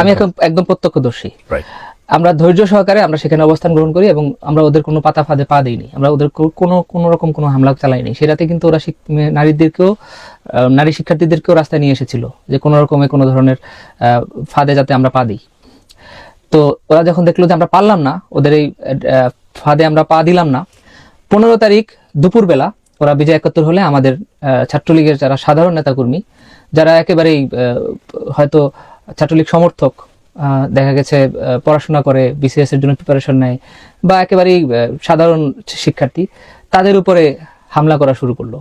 আমি এখন একদম প্রত্যক্ষদর্শী। আমরা ধৈর্য সহকারে আমরা সেখানে অবস্থান গ্রহণ করি এবং আমরা ওদের কোনো পাতা ফাঁদে পা দিইনি। আমরা ওদের কোনো কোনো রকম কোনো হামলা চালাইনি। সেটাতে কিন্তু ওরা নারীদেরকেও নারী শিক্ষার্থীদেরকেও রাস্তায় নিয়ে এসেছিল যে কোনো রকমে কোনো ধরনের ফাঁদে যাতে আমরা পা দিই। তো ওরা যখন দেখল যে আমরা পারলাম না ওদের এই ফাঁদে আমরা পা দিলাম না পনেরো তারিখ দুপুরবেলা ওরা বিজয় একাত্তর হলে আমাদের ছাত্রলীগের যারা সাধারণ নেতাকর্মী যারা একেবারেই আহ, হয়তো ছাত্রলীগ সমর্থক দেখা গেছে পড়াশোনা করে বিসিএস এর জন্য প্রিপারেশন নেয়, বা একেবারেই সাধারণ শিক্ষার্থী, তাদের উপরে হামলা করা শুরু করল।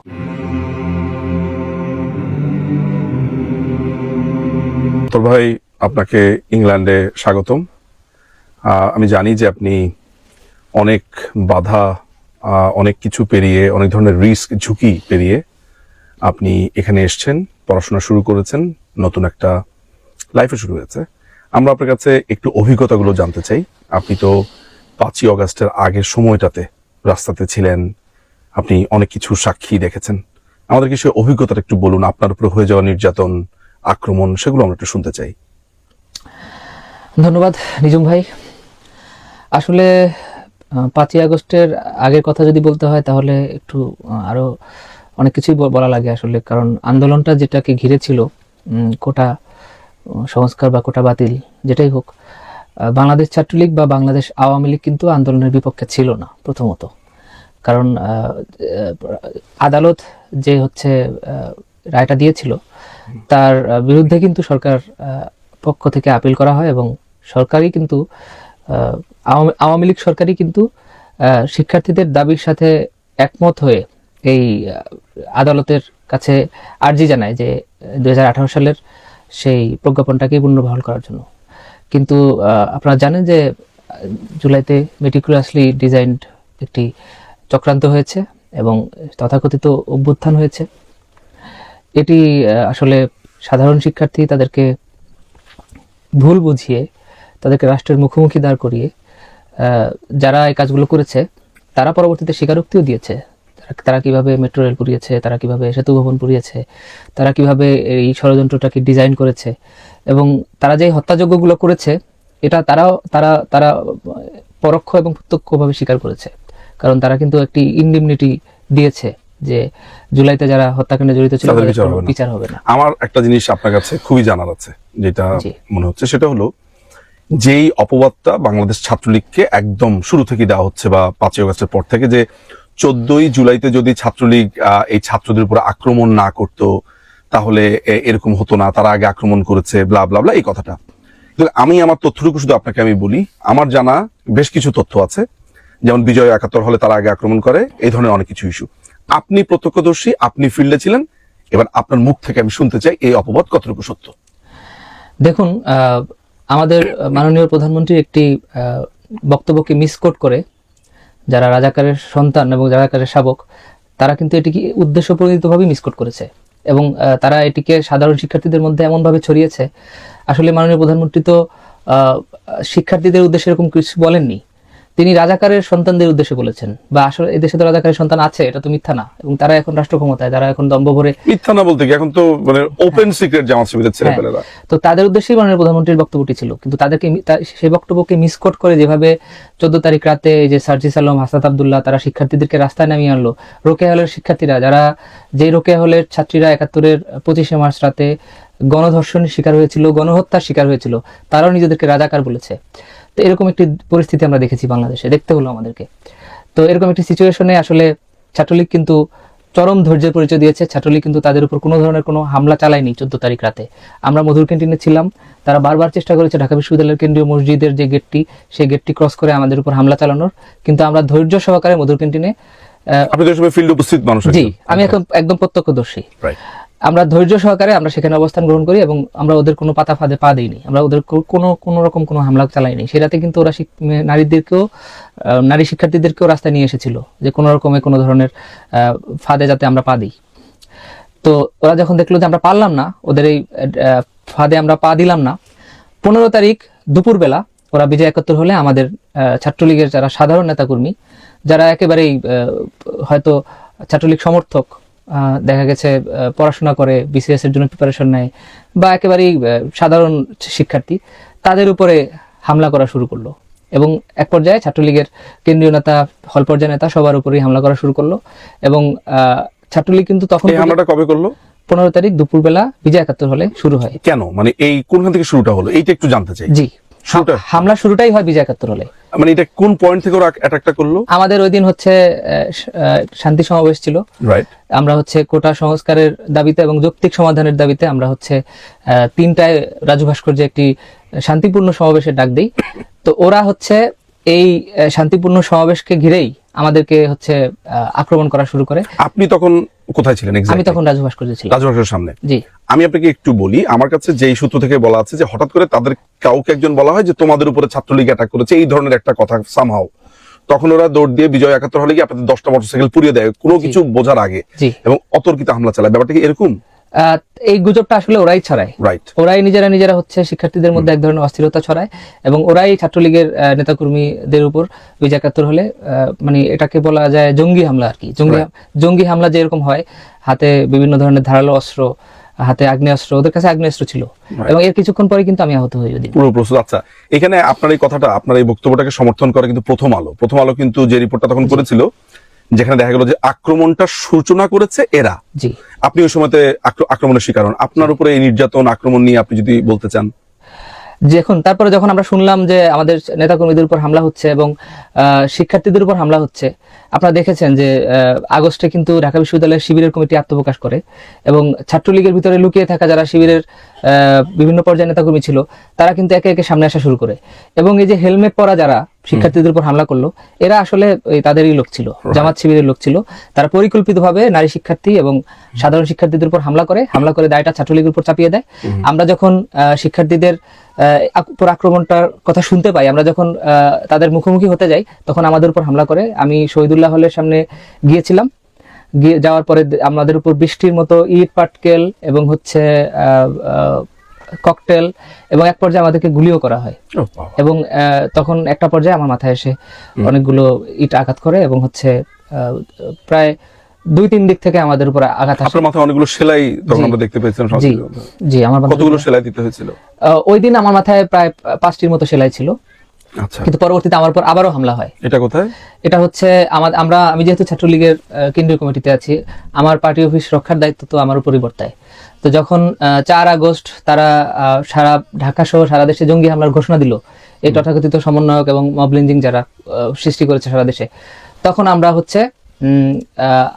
তোর ভাই, আপনাকে ইংল্যান্ডে স্বাগতম। আমি জানি যে আপনি অনেক বাধা অনেক কিছু পেরিয়ে, অনেক ধরনের রিস্ক ঝুঁকি পেরিয়ে আপনি এখানে এসছেন, পড়াশোনা শুরু করেছেন, নতুন একটা লাইফে শুরু হয়েছে। আমরা আপনার কাছে একটু অভিজ্ঞতাগুলো জানতে চাই। আপনি তো পাঁচই অগাস্টের আগের সময়টাতে রাস্তাতে ছিলেন। আপনি অনেক কিছু সাক্ষী দেখেছেন। আমাদেরকে সে অভিজ্ঞতাটা একটু বলুন। আপনার উপর হয়ে যাওয়া নির্যাতন আক্রমণ সেগুলো আমরা একটু শুনতে চাই। ধন্যবাদ নিজুম ভাই। আসলে পাঁচই আগস্টের আগের কথা যদি বলতে হয় তাহলে একটু আহ, আরও অনেক কিছুই বলা লাগে আসলে। কারণ আন্দোলনটা যেটাকে ঘিরে ছিল কোটা সংস্কার বা কোটা বাতিল, যেটাই হোক বাংলাদেশ ছাত্রলীগ বা বাংলাদেশ আওয়ামী লীগ কিন্তু আন্দোলনের বিপক্ষে ছিল না, প্রথমত। কারণ আদালত যে হচ্ছে রায়টা দিয়েছিল, তার বিরুদ্ধে কিন্তু সরকার পক্ষ থেকে আপিল করা হয় এবং সরকারই কিন্তু আওয়ামী আওয়ামী লীগ সরকারই কিন্তু শিক্ষার্থীদের দাবির সাথে একমত হয়ে এই আদালতের কাছে আর্জি জানায় যে দু হাজার আঠারো সালের সেই প্রজ্ঞাপনটাকে পুনর্বহাল করার জন্য। কিন্তু আপনারা জানেন যে জুলাইতে মেটিকুলাসলি ডিজাইনড একটি চক্রান্ত হয়েছে এবং তথাকথিত অভ্যুত্থান হয়েছে। এটি আসলে সাধারণ শিক্ষার্থী তাদেরকে ভুল বুঝিয়ে, তাদেরকে রাষ্ট্রের মুখোমুখি দাঁড় করিয়ে যারা এই কাজগুলো করেছে, তারা পরবর্তীতে স্বীকারোক্তিও দিয়েছে। তারা- কীভাবে মেট্রো রেল পুড়িয়েছে তারা কীভাবে সেতু ভবন পুড়িয়েছে তারা কীভাবে এই ষড়যন্ত্রটাকে ডিজাইন করেছে এবং তারা যে হত্যাযজ্ঞগুলো করেছে এটা তারাও তারা তারা পরোক্ষ এবং প্রত্যক্ষভাবে স্বীকার করেছে। কারণ তারা কিন্তু একটি ইনডিমনিটি দিয়েছে যে জুলাইতে যারা হত্যাকাণ্ডে জড়িত ছিল বিচার হবে না। আমার একটা জিনিস আপনার কাছে খুবই জানার আছে যেটা মনে হচ্ছে সেটা হলো যেই অপবাদটা বাংলাদেশ ছাত্রলীগকে একদম শুরু থেকে দেওয়া হচ্ছে বা পাঁচই আগস্টের পর থেকে যে চোদ্দই জুলাইতে যদি ছাত্রলীগ এই ছাত্রদের উপর আক্রমণ না করত, তাহলে এরকম হতো না, তারা আগে আক্রমণ করেছে ব্লা ব্লা ব্লা এই কথাটা। আমি আমার তথ্যটুকু শুধু আপনাকে আমি বলি, আমার জানা বেশ কিছু তথ্য আছে, যেমন বিজয় একাত্তর হলে তারা আগে আক্রমণ করে, এই ধরনের অনেক কিছু ইস্যু আপনি প্রত্যক্ষদর্শী, আপনি ফিল্ডে ছিলেন, এবার আপনার মুখ থেকে আমি শুনতে চাই এই অপবাদ কতটুকু সত্য? দেখুন আমাদের মাননীয় প্রধানমন্ত্রী একটি বক্তব্যকে মিসকোট করে যারা রাজাকারের সন্তান এবং রাজাকারের শাবক, তারা কিন্তু এটিকে উদ্দেশ্য প্রণীতভাবে মিসকোট করেছে এবং তারা এটিকে সাধারণ শিক্ষার্থীদের মধ্যে এমনভাবে ছড়িয়েছে। আসলে মাননীয় প্রধানমন্ত্রী তো শিক্ষার্থীদের উদ্দেশ্যে এরকম কিছু বলেননি। তিনি রাজাকারের সন্তানদের উদ্দেশ্যে বলেছেন। বা আসলে এই দেশে তো রাজাকারের সন্তান আছে এটা তো মিথ্যা না। এবং তারা এখন রাষ্ট্র ক্ষমতায় তারা এখন দম্ভ ভরে মিথ্যা না বলতে কি এখন তো মানে ওপেন সিক্রেট জামাত শিবিরের ছেলেপেলেরা। তো তাদের উদ্দেশ্যেই মাননীয় প্রধানমন্ত্রীর বক্তব্যটি ছিল। কিন্তু তাদেরকে সেই বক্তব্যকে মিসকোট করে যেভাবে চোদ্দ তারিখ রাতে এই যে সার্জিস আলম হাসাত আবদুল্লাহ তারা শিক্ষার্থীদেরকে রাস্তায় নামিয়ে আনলো। রোকেয়া হলের শিক্ষার্থীরা যারা যে রোকেয়া হলের ছাত্রীরা একাত্তরের পঁচিশে মার্চ রাতে গণধর্ষণের শিকার হয়েছিল গণহত্যার শিকার হয়েছিল তারাও নিজেদেরকে রাজাকার বলেছে। তো এরকম একটি পরিস্থিতি আমরা দেখেছি বাংলাদেশে দেখতে হলো আমাদেরকে। তো এরকম একটি সিচুয়েশনে আসলে ছাত্রলীগ কিন্তু চরম ধৈর্যের পরিচয় দিয়েছে। ছাত্রলীগ কিন্তু তাদের উপর কোনো ধরনের কোনো হামলা চালায়নি চোদ্দ তারিখ রাতে। আমরা মধুর ক্যান্টিনে ছিলাম তারা বারবার চেষ্টা করেছে ঢাকা বিশ্ববিদ্যালয়ের কেন্দ্রীয় মসজিদের যে গেটটি সেই গেটটি ক্রস করে আমাদের উপর হামলা চালানোর। কিন্তু আমরা ধৈর্য সহকারে মধুর ক্যান্টিনে ফিল্ড উপস্থিত মানুষ জি আমি এখন একদম প্রত্যক্ষদর্শী। আমরা ধৈর্য সহকারে আমরা সেখানে অবস্থান গ্রহণ করি এবং আমরা ওদের কোনো পাতা ফাঁদে পা দিইনি। আমরা ওদের কোনো কোনো রকম কোনো হামলা চালাইনি। সেটাতে কিন্তু ওরা নারীদেরকেও নারী শিক্ষার্থীদেরকেও রাস্তায় নিয়ে এসেছিল যে কোনো রকমে কোনো ধরনের ফাঁদে যাতে আমরা পা দিই। তো ওরা যখন দেখল যে আমরা পারলাম না, ওদের এই ফাঁদে আমরা পা দিলাম না, পনেরো তারিখ দুপুরবেলা ওরা বিজয় একাত্তর হলে আমাদের ছাত্রলীগের যারা সাধারণ নেতাকর্মী, যারা একেবারেই হয়তো ছাত্রলীগ সমর্থক দেখা গেছে পড়াশোনা করে বিসিএস এর জন্য প্রিপারেশন নেয় বা একেবারেই সাধারণ শিক্ষার্থী তাদের উপরে হামলা করা শুরু করল। এবং এক পর্যায়ে ছাত্রলীগের কেন্দ্রীয় নেতা হল পর্যায়ে নেতা সবার উপরেই হামলা করা শুরু করল। এবং আহ, ছাত্রলীগ কিন্তু তখন হামলাটা কবে করল? পনেরো তারিখ দুপুরবেলা বিজয় একাত্তর হলে শুরু হয়। কেন? মানে এই কোনখান থেকে শুরুটা হলো? এইটা একটু জানতে চাই। জি। শুরুটা হামলা শুরুটাই হয় বিজয় একাত্তর হলে। মানে এটা কোন পয়েন্ট থেকে ওরা অ্যাটাকটা করল? আমাদের ওই দিন হচ্ছে শান্তি সমাবেশ ছিল। রাইট আমরা হচ্ছে কোটা সংস্কারের দাবিতে এবং যৌক্তিক সমাধানের দাবিতে আমরা হচ্ছে আহ, তিনটায় রাজু ভাস্কর্যে একটি শান্তিপূর্ণ সমাবেশের ডাক দিই। তো ওরা হচ্ছে এই শান্তিপূর্ণ সমাবেশকে ঘিরেই আমাদেরকে হচ্ছে আক্রমণ করা শুরু করে। আপনি তখন কোথায় ছিলেন আমি তখন রাজু ভাস্কর্য ছিলাম। রাজভাষার সামনে। জি। আমি আপনাকে একটু বলি আমার কাছে যেই সূত্র থেকে বলা আছে যে হঠাৎ করে তাদের কাউকে একজন বলা হয় যে তোমাদের উপরে ছাত্রলীগ অ্যাটাক করেছে এই ধরনের একটা কথা সামহাও তখন ওরা দৌড় দিয়ে বিজয় একাত্তর হলে গিয়ে আপনাদের দশটা মোটরসাইকেল পুড়িয়ে দেয় কোনো কিছু বোঝার আগে। এবং অতর্কিত হামলা চালায়। ব্যাপারটা কি এরকম? এই গুজবটা আসলে ওরাই ছড়ায়। ওরাই নিজেরা নিজেরা হচ্ছে শিক্ষার্থীদের মধ্যে এক ধরনের অস্থিরতা ছড়ায় এবং ওরাই ছাত্রলীগের নেতাকর্মীদের উপর বিজয় একাত্তর হলে মানে এটাকে বলা যায় জঙ্গি হামলা আর কি। জঙ্গি জঙ্গি হামলা যেরকম হয় হাতে বিভিন্ন ধরনের ধারালো অস্ত্র হাতে আগ্নেয়াস্ত্র ওদের কাছে আগ্নেয়াস্ত্র ছিল। এবং এর কিছুক্ষণ পরে কিন্তু আমি আহত হই ওদিন। পুরো প্রস্তুত আচ্ছা এখানে আপনার এই কথাটা আপনার এই বক্তব্যটাকে সমর্থন করে কিন্তু প্রথম আলো। প্রথম আলো কিন্তু যে রিপোর্টটা তখন করেছিল যেখানে দেখা গেল যে আক্রমণটা সূচনা করেছে এরা। জি। আপনি ওই সময়তে আক্রমণের শিকার হন। আপনার উপরে এই নির্যাতন আক্রমণ নিয়ে আপনি যদি বলতে চান। যখন তারপরে যখন আমরা শুনলাম যে আমাদের নেতাকর্মীদের উপর হামলা হচ্ছে এবং শিক্ষার্থীদের উপর হামলা হচ্ছে আপনারা দেখেছেন যে আগস্টে কিন্তু ঢাকা বিশ্ববিদ্যালয়ের শিবিরের কমিটি আত্মপ্রকাশ করে এবং ছাত্রলীগের ভিতরে লুকিয়ে থাকা যারা শিবিরের আহ, বিভিন্ন পর্যায়ে নেতাকর্মী ছিল তারা কিন্তু একে একে সামনে আসা শুরু করে। এবং এই যে হেলমেট পরা যারা শিক্ষার্থীদের উপর হামলা করল। এরা আসলে তাদেরই লোক ছিল জামাত শিবিরের লোক ছিল। তারা পরিকল্পিতভাবে নারী শিক্ষার্থী এবং সাধারণ শিক্ষার্থীদের উপর হামলা করে হামলা করে দায়টা ছাত্রলীগের উপর চাপিয়ে দেয়। আমরা যখন শিক্ষার্থীদের আহ, উপর আক্রমণটার কথা শুনতে পাই আমরা যখন আহ, তাদের মুখোমুখি হতে যাই তখন আমাদের উপর হামলা করে। আমি শহীদুল্লাহ হলের সামনে গিয়েছিলাম। গিয়ে যাওয়ার পরে আমাদের উপর বৃষ্টির মতো ইট পাটকেল এবং হচ্ছে ককটেল এবং এক পর্যায়ে আমাদেরকে গুলিও করা হয়। এবং তখন একটা পর্যায়ে আমার মাথায় এসে অনেকগুলো ইট আঘাত করে এবং হচ্ছে প্রায় দুই তিন দিক থেকে আমাদের উপর আঘাত আসে। আপনার মাথায় অনেকগুলো সেলাই তখন আমরা দেখতে পেয়েছিলাম জি জি আমার কতগুলো সেলাই দিতে হয়েছিল? ওই দিন আমার মাথায় প্রায় পাঁচটির মতো সেলাই ছিল। আচ্ছা। কিন্তু পরবর্তীতে আমার উপর আবারও হামলা হয়। এটা কোথায়? এটা হচ্ছে আমার আমরা আমি যেহেতু ছাত্রলীগের কেন্দ্রীয় কমিটিতে আছি আমার পার্টি অফিস রক্ষার দায়িত্ব তো আমার উপরই বর্তায়। তো যখন চার আগস্ট তারা আহ, সারা ঢাকা সহ সারা দেশে জঙ্গি হামলার ঘোষণা দিল এই তথাকথিত সমন্বয়ক এবং মবলিঞ্জিং যারা সৃষ্টি করেছে সারা দেশে তখন আমরা হচ্ছে উম, আহ,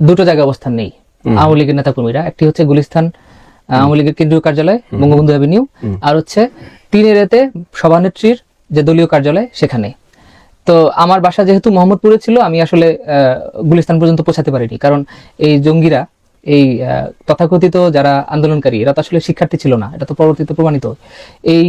দুটো জায়গায় অবস্থান নেই। আওয়ামী লীগের নেতাকর্মীরা একটি হচ্ছে গুলিস্তান আওয়ামী লীগের কেন্দ্রীয় কার্যালয় বঙ্গবন্ধু অ্যাভিনিউ আর হচ্ছে তিনের এতে সভানেত্রীর যে দলীয় কার্যালয় সেখানে। তো আমার বাসা যেহেতু মোহাম্মদপুরে ছিল আমি আসলে আহ, গুলিস্তান পর্যন্ত পৌঁছাতে পারিনি কারণ এই জঙ্গিরা এই তথাকথিত যারা আন্দোলনকারী এরা তো আসলে শিক্ষার্থী ছিল না এটা তো পরবর্তীতে প্রমাণিত। এই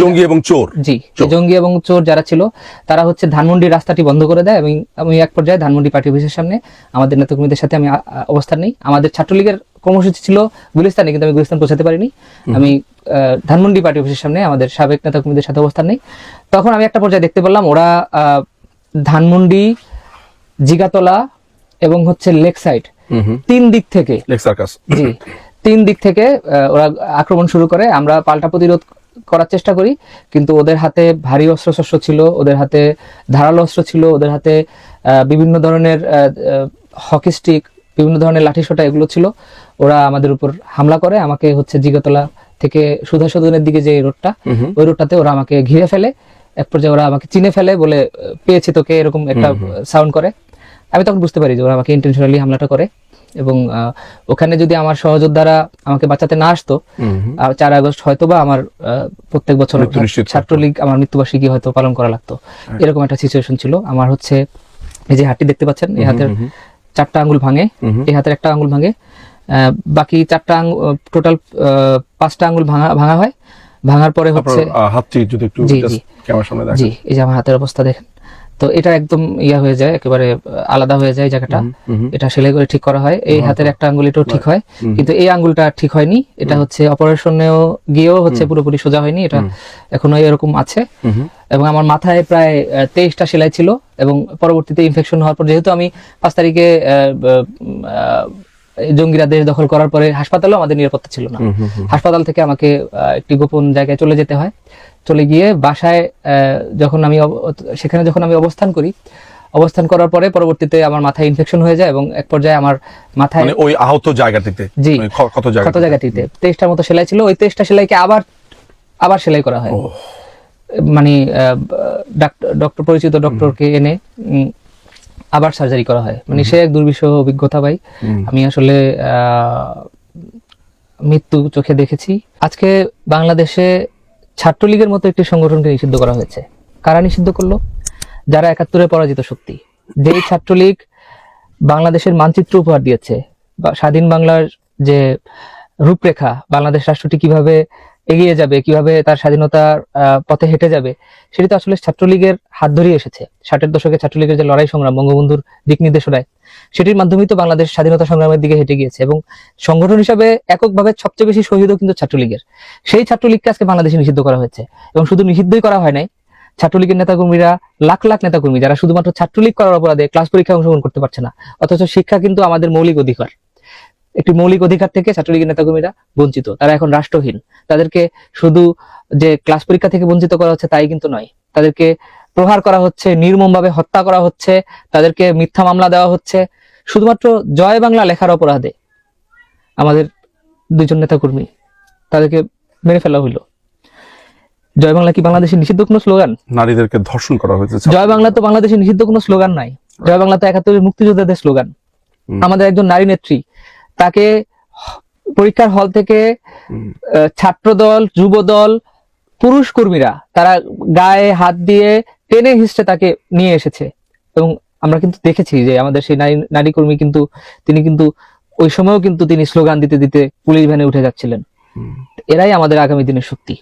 জঙ্গি এবং চোর। জি জঙ্গি এবং চোর যারা ছিল তারা হচ্ছে ধানমন্ডি রাস্তাটি বন্ধ করে দেয় এবং আমি এক পর্যায়ে ধানমন্ডি পার্টি অফিসের সামনে আমাদের নেতাকর্মীদের সাথে আমি অবস্থান নেই। আমাদের ছাত্রলীগের কর্মসূচি ছিল গুলিস্তানে কিন্তু আমি গুলিস্তান পৌঁছাতে পারিনি। আমি আহ, ধানমন্ডি পার্টি অফিসের সামনে আমাদের সাবেক নেতাকর্মীদের সাথে অবস্থান নেই। তখন আমি একটা পর্যায়ে দেখতে পেলাম ওরা আহ, ধানমন্ডি জিগাতলা এবং হচ্ছে লেক সাইড তিন দিক থেকে। জি। তিন দিক থেকে ওরা আক্রমণ শুরু করে। আমরা পাল্টা প্রতিরোধ করার চেষ্টা করি কিন্তু ওদের হাতে ভারী অস্ত্র শস্ত্র ছিল ওদের হাতে ধারালো অস্ত্র ছিল ওদের হাতে বিভিন্ন ধরনের হকি স্টিক বিভিন্ন ধরনের লাঠি সোটা এগুলো ছিল। ওরা আমাদের উপর হামলা করে আমাকে হচ্ছে জিগতলা থেকে সুধা সদনের দিকে যে রোডটা ওই রোডটাতে ওরা আমাকে ঘিরে ফেলে। এক পর্যায়ে ওরা আমাকে চিনে ফেলে বলে পেয়েছে তোকে এরকম একটা সাউন্ড করে। আমি তখন বুঝতে পারি যে ওরা আমাকে ইন্টেনশনালি হামলাটা করে এবং ওখানে যদি আমার সহযোদ্ধারা আমাকে বাঁচাতে না আসতো চার আগস্ট হয়তো বা আমার প্রত্যেক বছর। ছাত্রলীগ আমার মৃত্যুবার্ষিকী হয়তো পালন করা লাগতো। এরকম একটা সিচুয়েশন ছিল। আমার হচ্ছে এই যে হাতটি দেখতে পাচ্ছেন এই হাতের চারটা আঙ্গুল ভাঙে এই হাতের একটা আঙ্গুল ভাঙে বাকি চারটা টোটাল পাঁচটা আঙ্গুল ভাঙা ভাঙা হয়। ভাঙার পরে হচ্ছে হাতটি যদি একটু। ক্যামেরার সামনে জি এই যে আমার হাতের অবস্থা দেখেন। তো এটা একদম ইয়া হয়ে যায় একেবারে আলাদা হয়ে যায় জায়গাটা। এটা সেলাই করে ঠিক করা হয়। এই হাতের একটা আঙ্গুল এটাও ঠিক হয়। কিন্তু এই আঙ্গুলটা ঠিক হয়নি। এটা হচ্ছে অপারেশনেও গিয়েও হচ্ছে পুরোপুরি সোজা হয়নি। এটা এখনও এরকম আছে। এবং আমার মাথায় প্রায় তেইশটা সেলাই ছিল। এবং পরবর্তীতে ইনফেকশন হওয়ার পর যেহেতু আমি পাঁচ তারিখে জঙ্গিরা দেশ দখল করার পরে হাসপাতালেও আমাদের নিরাপত্তা ছিল না। হাসপাতাল থেকে আমাকে একটি গোপন জায়গায় চলে যেতে হয়। চলে গিয়ে বাসায় আহ, যখন আমি সেখানে যখন আমি অবস্থান করি অবস্থান করার পরে পরবর্তীতে আমার মাথায় ইনফেকশন হয়ে যায় এবং এক পর্যায়ে আমার মাথায় মানে ওই আহত জায়গাটিতে? জি। মানে কত জায়গা কত জায়গাটিতে। তেইশটার মতো সেলাই ছিল ওই তেইশটা সেলাইকে আবার আবার সেলাই করা হয়। মানে ডক্টর পরিচিত ডক্টরকে এনে উম, আবার সার্জারি করা হয়। মানে সে এক দুর্বিষহ অভিজ্ঞতা ভাই। আমি আসলে আহ, মৃত্যু চোখে দেখেছি। আজকে বাংলাদেশে ছাত্রলীগের মতো একটি সংগঠনকে নিষিদ্ধ করা হয়েছে। কারা নিষিদ্ধ করল? যারা একাত্তরে পরাজিত শক্তি। যেই ছাত্রলীগ বাংলাদেশের মানচিত্র উপহার দিয়েছে, বা স্বাধীন বাংলার যে রূপরেখা, বাংলাদেশ রাষ্ট্রটি কীভাবে এগিয়ে যাবে, কীভাবে তার স্বাধীনতার পথে হেঁটে যাবে, সেটি তো আসলে ছাত্রলীগের হাত ধরেই এসেছে। ষাটের দশকে ছাত্রলীগের যে লড়াই সংগ্রাম, বঙ্গবন্ধুর দিক নির্দেশনায়, সেটির মাধ্যমেই তো বাংলাদেশ স্বাধীনতা সংগ্রামের দিকে হেঁটে গিয়েছে এবং সংগঠন হিসাবে এককভাবে সবচেয়ে বেশি শহীদও কিন্তু ছাত্রলীগের। সেই ছাত্রলীগকে আজকে বাংলাদেশে নিষিদ্ধ করা হয়েছে এবং শুধু নিষিদ্ধই করা হয় নাই, ছাত্রলীগের নেতাকর্মীরা, লাখ লাখ নেতাকর্মী যারা শুধুমাত্র ছাত্রলীগ করার অপরাধে ক্লাস পরীক্ষায় অংশগ্রহণ করতে পারছে না, অথচ শিক্ষা কিন্তু আমাদের মৌলিক অধিকার। একটি মৌলিক অধিকার থেকে ছাত্রলীগের নেতাকর্মীরা বঞ্চিত তারা এখন রাষ্ট্রহীন। তাদেরকে শুধু যে ক্লাস পরীক্ষা থেকে বঞ্চিত করা হচ্ছে তাই কিন্তু নয় তাদেরকে প্রহার করা হচ্ছে নির্মমভাবে হত্যা করা হচ্ছে তাদেরকে মিথ্যা মামলা দেওয়া হচ্ছে। শুধুমাত্র জয় বাংলা লেখার অপরাধে আমাদের দুইজন নেতাকর্মী তাদেরকে মেরে ফেলা হইল। জয় বাংলা কি বাংলাদেশের নিষিদ্ধ কোনো স্লোগান? নারীদেরকে ধর্ষণ করা হয়েছে জয় বাংলা তো বাংলাদেশের নিষিদ্ধ কোনো স্লোগান নাই। জয় বাংলা তো একাত্তরের মুক্তিযোদ্ধাদের স্লোগান। আমাদের একজন নারী নেত্রী তাকে পরীক্ষার হল থেকে ছাত্রদল যুবদল পুরুষ কর্মীরা তারা গায়ে হাত দিয়ে টেনে হিসড়ে তাকে নিয়ে এসেছে। এবং আমরা কিন্তু দেখেছি যে আমাদের সেই নারী নারী কর্মী কিন্তু তিনি কিন্তু ওই সময়ও কিন্তু তিনি স্লোগান দিতে দিতে পুলিশ ভ্যানে উঠে যাচ্ছিলেন। এরাই আমাদের আগামী দিনের শক্তি।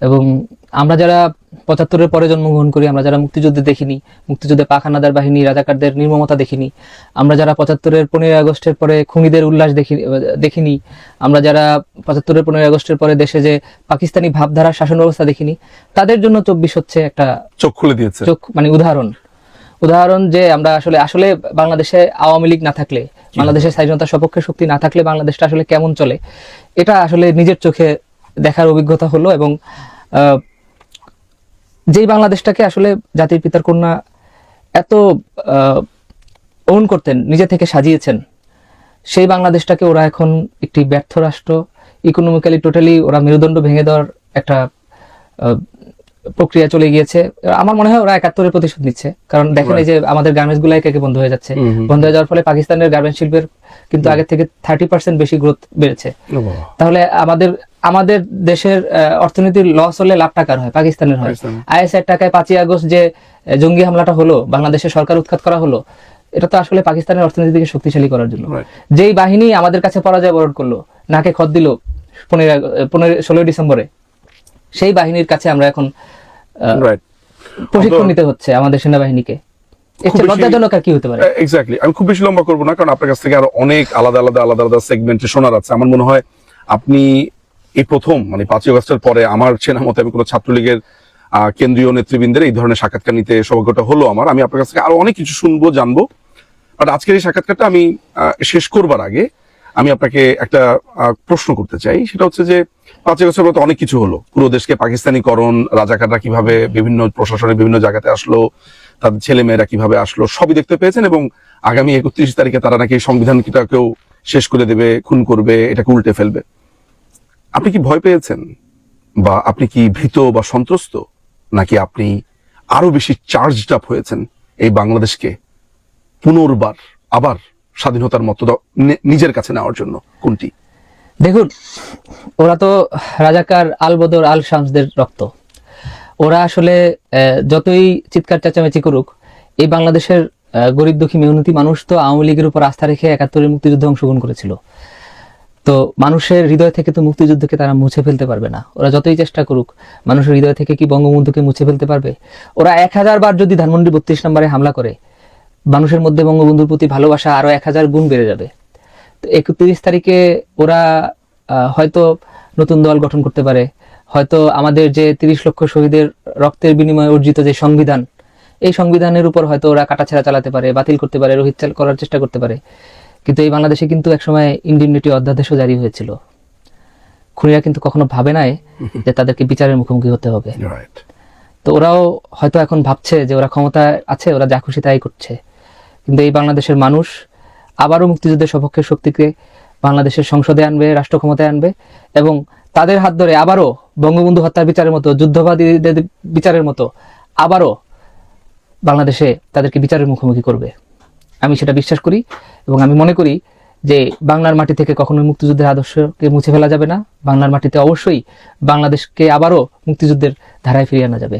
এবং আমরা যারা পঁচাত্তরের পরে জন্মগ্রহণ করি আমরা যারা মুক্তিযুদ্ধে দেখিনি মুক্তিযুদ্ধে পাখানাদার বাহিনী রাজাকারদের নির্মমতা দেখিনি আমরা যারা পঁচাত্তরের পনেরোই আগস্টের পরে খুনিদের উল্লাস দেখি দেখিনি আমরা যারা পঁচাত্তরের পনেরোই আগস্টের পরে দেশে যে পাকিস্তানি ভাবধারা শাসন ব্যবস্থা দেখিনি তাদের জন্য চব্বিশ হচ্ছে একটা চোখ খুলে দিয়েছে। চোখ মানে উদাহরণ। উদাহরণ যে আমরা আসলে আসলে বাংলাদেশে আওয়ামী লীগ না থাকলে বাংলাদেশের স্বাধীনতার সপক্ষে শক্তি না থাকলে বাংলাদেশটা আসলে কেমন চলে এটা আসলে নিজের চোখে দেখার অভিজ্ঞতা হলো এবং আহ, যেই বাংলাদেশটাকে আসলে জাতির পিতার কন্যা এত ওন করতেন নিজে থেকে সাজিয়েছেন সেই বাংলাদেশটাকে ওরা এখন একটি ব্যর্থ রাষ্ট্র ইকোনমিক্যালি টোটালি ওরা মেরুদণ্ড ভেঙে দেওয়ার একটা প্রক্রিয়া চলে গিয়েছে। আমার মনে হয় ওরা একাত্তরের প্রতিশোধ নিচ্ছে কারণ দেখেন এই যে আমাদের গার্মেন্টসগুলো একে বন্ধ হয়ে যাচ্ছে। বন্ধ হয়ে যাওয়ার ফলে পাকিস্তানের গার্মেন্টস শিল্পের কিন্তু আগের থেকে থার্টি পার্সেন্ট বেশি গ্রোথ বেড়েছে। তাহলে আমাদের আমাদের দেশের অর্থনীতির লস হলে লাভ টাকার হয় পাকিস্তানের হয়। আইএসআই টাকায় পাঁচই আগস্ট যে জঙ্গি হামলাটা হলো বাংলাদেশের সরকার উৎখাত করা হলো এটা তো আসলে পাকিস্তানের অর্থনীতিকে শক্তিশালী করার জন্য। যেই বাহিনী আমাদের কাছে পরাজয় বরণ করল নাকে খত দিল পনেরো পনেরো ষোলোই ডিসেম্বরে সেই বাহিনীর কাছে আমরা এখন প্রশিক্ষণ নিতে হচ্ছে আমাদের সেনাবাহিনীকে। কি হতে পারে? এক্স্যাক্টলি আমি খুব বেশি লম্বা করব না কারণ আপনার কাছ থেকে আরও অনেক আলাদা আলাদা আলাদা আলাদা সেগমেন্টে শোনার আছে। আমার মনে হয় আপনি এই প্রথম মানে পাঁচই আগস্টের পরে আমার চেনা মতে আমি কোনো ছাত্রলীগের কেন্দ্রীয় নেতৃবৃন্দের এই ধরনের সাক্ষাৎকার নিতে সৌভাগ্যটা হলো আমার। আমি আপনার কাছ থেকে আরও অনেক কিছু শুনব, জানব। বাট আজকের এই সাক্ষাৎকারটা আমি শেষ করবার আগে আমি আপনাকে একটা প্রশ্ন করতে চাই। সেটা হচ্ছে যে পাঁচ বছর পর অনেক কিছু হলো। পুরো দেশকে পাকিস্তানিকরণ, রাজাকাররা কীভাবে বিভিন্ন প্রশাসনের বিভিন্ন জায়গাতে আসলো, তাদের ছেলে মেয়েরা কীভাবে আসলো, সবই দেখতে পেয়েছেন এবং আগামী একত্রিশ তারিখে তারা নাকি সংবিধানটাকেও শেষ করে দেবে, খুন করবে, এটাকে উল্টে ফেলবে। আপনি কি ভয় পেয়েছেন? বা আপনি কি ভীত বা সন্ত্রস্ত? নাকি আপনি আরও বেশি চার্জড আপ হয়েছেন এই বাংলাদেশকে পুনর্বার আবার স্বাধীনতার মতো নিজের কাছে নেওয়ার জন্য? কোনটি? দেখুন, ওরা তো রাজাকার আল বদর, আল শামসদের রক্ত। ওরা আসলে যতই চিৎকার চেঁচামেচি করুক, এই বাংলাদেশের গরিব দুঃখী মেহনতি মানুষ তো আওয়ামী লীগের উপর আস্থা রেখে একাত্তরের মুক্তিযুদ্ধে অংশগ্রহণ করেছিল। তো মানুষের হৃদয় থেকে তো মুক্তিযুদ্ধকে তারা মুছে ফেলতে পারবে না। ওরা যতই চেষ্টা করুক, মানুষের হৃদয় থেকে কি বঙ্গবন্ধুকে মুছে ফেলতে পারবে? ওরা এক হাজার বার যদি ধানমন্ডি বত্রিশ নম্বরে হামলা করে, মানুষের মধ্যে বঙ্গবন্ধুর প্রতি ভালোবাসা আরও এক হাজার গুণ বেড়ে যাবে। তো একত্রিশ তারিখে ওরা হয়তো নতুন দল গঠন করতে পারে। হয়তো আমাদের যে তিরিশ লক্ষ শহীদের রক্তের বিনিময়ে অর্জিত যে সংবিধান, এই সংবিধানের উপর হয়তো ওরা কাটাছেড়া চালাতে পারে, বাতিল করতে পারে, রোহিত করার চেষ্টা করতে পারে। কিন্তু এই বাংলাদেশে কিন্তু একসময় ইন্ডিমনিটি অধ্যাদেশও জারি হয়েছিল। খুনিরা কিন্তু কখনো ভাবে নাই যে তাদেরকে বিচারের মুখোমুখি হতে হবে। তো ওরাও হয়তো এখন ভাবছে যে ওরা ক্ষমতায় আছে ওরা যা খুশি তাই করছে। কিন্তু এই বাংলাদেশের মানুষ আবারও মুক্তিযুদ্ধের সপক্ষের শক্তিকে বাংলাদেশের সংসদে আনবে রাষ্ট্র ক্ষমতায় আনবে এবং তাদের হাত ধরে আবারও বঙ্গবন্ধু হত্যার বিচারের মতো যুদ্ধবাদীদের বিচারের মতো আবারও বাংলাদেশে তাদেরকে বিচারের মুখোমুখি করবে। আমি সেটা বিশ্বাস করি এবং আমি মনে করি যে বাংলার মাটি থেকে কখনোই মুক্তিযুদ্ধের আদর্শকে মুছে ফেলা যাবে না। বাংলার মাটিতে অবশ্যই বাংলাদেশকে আবারও মুক্তিযুদ্ধের ধারায় ফিরিয়ে আনা যাবে।